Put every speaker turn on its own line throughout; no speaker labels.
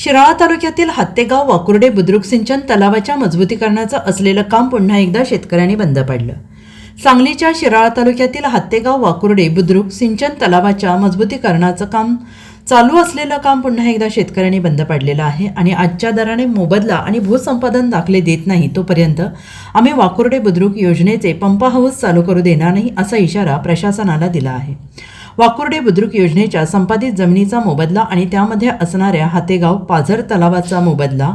शिराळा तालुक्यातील हत्तेगाव वाकुर्डे बुद्रुक सिंचन तलावाच्या मजबूतीकरणाचं असलेलं काम पुन्हा एकदा शेतकऱ्यांनी बंद पाडलं. सांगलीच्या शिराळा तालुक्यातील हत्तेगाव वाकुर्डे बुद्रुक सिंचन तलावाच्या मजबूतीकरणाचं काम चालू असलेलं काम पुन्हा एकदा शेतकऱ्यांनी बंद पाडलेलं आहे आणि आजच्या दराने मोबदला आणि भूसंपादन दाखले देत नाही तोपर्यंत आम्ही वाकुर्डे बुद्रुक योजनेचे पंप हाऊस चालू करू देणार नाही असा इशारा प्रशासनाला दिला आहे. वाकुर्डे बुद्रुक योजनेच्या संपादित जमिनीचा मोबदला आणि त्यामध्ये असणाऱ्या हातेगाव पाझर तलावाचा मोबदला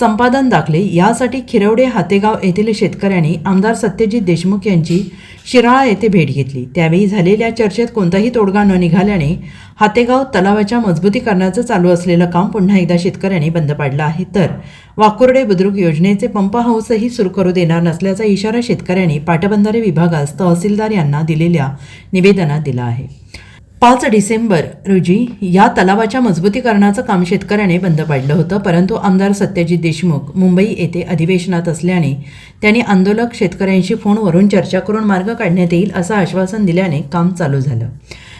संपादन दाखले. यासाठी खिरवडे हातेगाव येथील शेतकऱ्यांनी आमदार सत्यजित देशमुख यांची शिराळा येथे भेट घेतली. त्यावेळी झालेल्या चर्चेत कोणताही तोडगा न निघाल्याने हातेगाव तलावाच्या मजबूतीकरणाचं चालू असलेलं काम पुन्हा एकदा शेतकऱ्यांनी बंद पाडलं आहे. तर वाकुर्डे बुद्रुक योजनेचे पंप हाऊसही सुरू करू देणार नसल्याचा इशारा शेतकऱ्यांनी पाटबंधारे विभागास तहसीलदार यांना दिलेल्या निवेदनात दिला आहे. पाच डिसेंबर रोजी या तलावाच्या मजबूतीकरणाचं काम शेतकऱ्याने बंद पाडलं होतं परंतु आमदार सत्यजित देशमुख मुंबई येथे अधिवेशनात असल्याने त्यांनी आंदोलक शेतकऱ्यांशी फोनवरून चर्चा करून मार्ग काढण्यात येईल असं आश्वासन दिल्याने काम चालू झालं.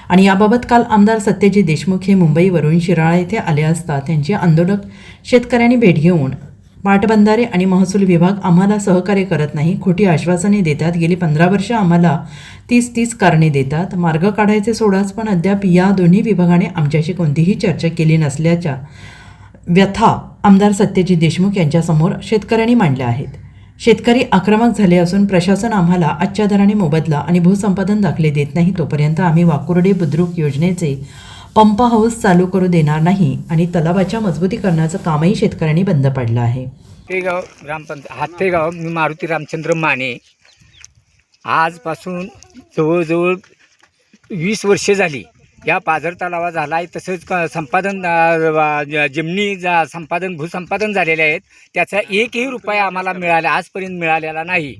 आणि याबाबत काल आमदार सत्यजित देशमुख हे मुंबईवरून शिराळा येथे आले असता त्यांची आंदोलक शेतकऱ्यांनी भेट घेऊन पाटबंधारे आणि महसूल विभाग आम्हाला सहकार्य करत नाही खोटी आश्वासने देतात. गेली पंधरा वर्ष आम्हाला तीस तीस कारणे देतात. मार्ग काढायचे सोडाच पण अद्याप या दोन्ही विभागाने आमच्याशी कोणतीही चर्चा केली नसल्याच्या व्यथा आमदार सत्यजित देशमुख यांच्यासमोर शेतकऱ्यांनी मांडल्या आहेत. शेतकरी आक्रमक झाले असून प्रशासन आम्हाला आजच्या दराने मोबदला आणि भूसंपादन दाखले देत नाही तोपर्यंत आम्ही वाकुर्डे बुद्रुक योजनेचे पंप हाऊस चालू करू देणार नाही आणि तलावाच्या मजबूतीकरणाचं कामही शेतकऱ्यांनी बंद पाडलं आहे.
हत्तेगाव ग्रामपंचायत हत्तेगाव मी मारुती रामचंद्र माने आजपासून जवळजवळ वीस वर्षे झाली. या पाझर तलावा झाला आहे तसंच क संपादन अ, जमिनी जा संपादन भूसंपादन झालेले आहेत. त्याचा एकही रुपया आम्हाला मिळाला आजपर्यंत मिळालेला नाही.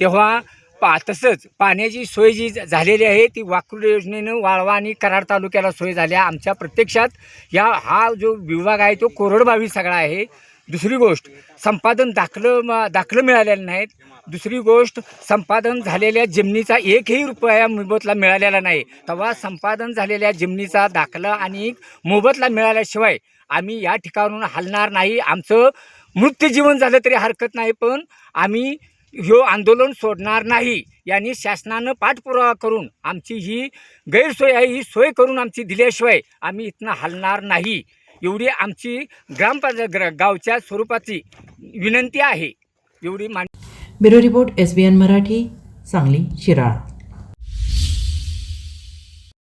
तेव्हा पा तसंच पाण्याची सोय जी झालेली आहे ती वाकुर्ड योजनेनं वाळवा आणि कराड तालुक्याला सोय झाल्या आमच्या प्रत्यक्षात या हा जो विभाग आहे तो कोरडभावी सगळा आहे. दुसरी गोष्ट संपादन दाखलं म- दाखलं मिळालेलं नाहीत. दुसरी गोष्ट संपादन झालेल्या जमिनीचा एकही रुपया मोबदला मिळालेला नाही. तेव्हा संपादन झालेल्या जमिनीचा दाखला आणि मोबदला मिळाल्याशिवाय आम्ही या ठिकाणून हलणार नाही. आमचं मृत्यूजीवन झालं तरी हरकत नाही पण आम्ही ह्यो आंदोलन सोडणार नाही. यांनी शासनानं पाठपुरावा करून आमची ही गैरसोय आहे ही सोय करून आमची दिल्याशिवाय आम्ही इथनं हलणार नाही. एवढी आमची ग्रामपंचायत ग्र गावच्या स्वरूपाची विनंती आहे. एवढी मान
bureau report S B N Marathi Sangli Shirala.